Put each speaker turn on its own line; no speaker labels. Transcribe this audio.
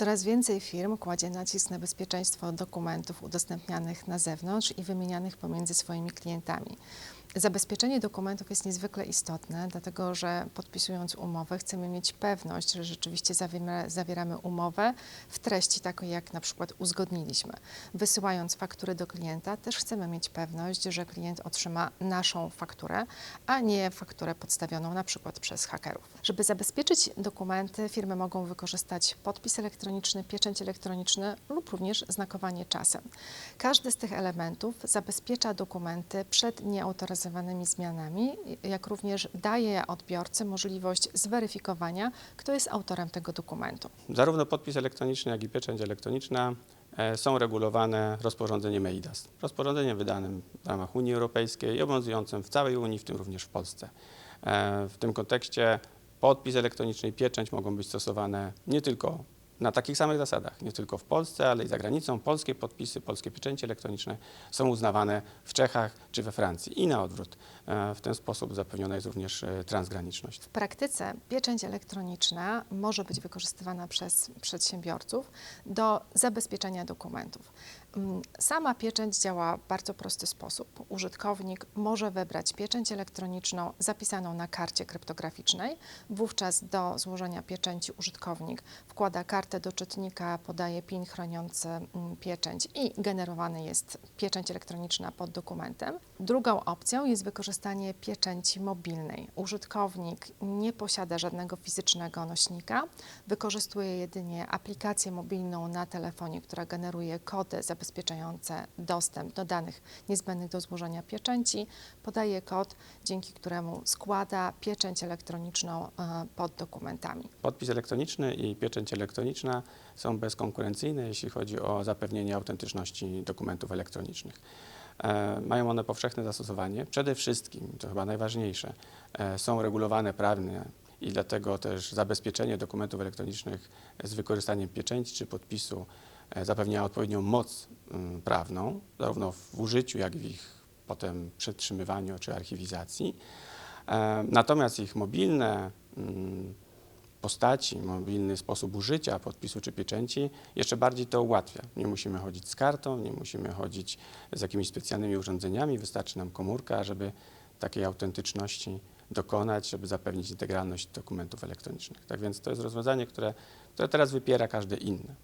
Coraz więcej firm kładzie nacisk na bezpieczeństwo dokumentów udostępnianych na zewnątrz i wymienianych pomiędzy swoimi klientami. Zabezpieczenie dokumentów jest niezwykle istotne, dlatego że podpisując umowę chcemy mieć pewność, że rzeczywiście zawiera- zawieramy umowę w treści takiej, jak na przykład uzgodniliśmy. Wysyłając faktury do klienta, też chcemy mieć pewność, że klient otrzyma naszą fakturę, a nie fakturę podstawioną na przykład przez hakerów. Żeby zabezpieczyć dokumenty, firmy mogą wykorzystać podpis elektroniczny, pieczęć elektroniczny lub również znakowanie czasem. Każdy z tych elementów zabezpiecza dokumenty przed nieautoryzowanymi zmianami, jak również daje odbiorcy możliwość zweryfikowania, kto jest autorem tego dokumentu.
Zarówno podpis elektroniczny, jak i pieczęć elektroniczna e, są regulowane rozporządzeniem EIDAS. Rozporządzeniem wydanym w ramach Unii Europejskiej i obowiązującym w całej Unii, w tym również w Polsce. E, W tym kontekście podpis elektroniczny i pieczęć mogą być stosowane nie tylko na takich samych zasadach, nie tylko w Polsce, ale i za granicą. Polskie podpisy, polskie pieczęcie elektroniczne są uznawane w Czechach czy we Francji i na odwrót. E, W ten sposób zapewniona jest również e, transgraniczność.
W praktyce pieczęć elektroniczna może być wykorzystywana przez przedsiębiorców do zabezpieczenia dokumentów. Mm, Sama pieczęć działa w bardzo prosty sposób. Użytkownik może wybrać pieczęć elektroniczną zapisaną na karcie kryptograficznej. Wówczas do złożenia pieczęci użytkownik wkłada kartę do czytnika, podaje PIN chroniący mm, pieczęć i generowana jest pieczęć elektroniczna pod dokumentem. Drugą opcją jest wykorzystanie pieczęci mobilnej. Użytkownik nie posiada żadnego fizycznego nośnika, wykorzystuje jedynie aplikację mobilną na telefonie, która generuje kody zabezpieczające dostęp do danych niezbędnych do złożenia pieczęci, podaje kod, dzięki któremu składa pieczęć elektroniczną e, pod dokumentami.
Podpis elektroniczny i pieczęć elektroniczna są bezkonkurencyjne, jeśli chodzi o zapewnienie autentyczności dokumentów elektronicznych. E, Mają one powszechne zastosowanie. Przede wszystkim, to chyba najważniejsze, e, są regulowane prawnie i dlatego też zabezpieczenie dokumentów elektronicznych z wykorzystaniem pieczęci czy podpisu e, zapewnia odpowiednią moc mm, prawną, zarówno w użyciu, jak i w ich potem przetrzymywaniu czy archiwizacji. Natomiast ich mobilne mm, postaci, mobilny sposób użycia podpisu czy pieczęci jeszcze bardziej to ułatwia. Nie musimy chodzić z kartą, nie musimy chodzić z jakimiś specjalnymi urządzeniami, wystarczy nam komórka, żeby takiej autentyczności dokonać, żeby zapewnić integralność dokumentów elektronicznych. Tak więc to jest rozwiązanie, które, które teraz wypiera każde inne.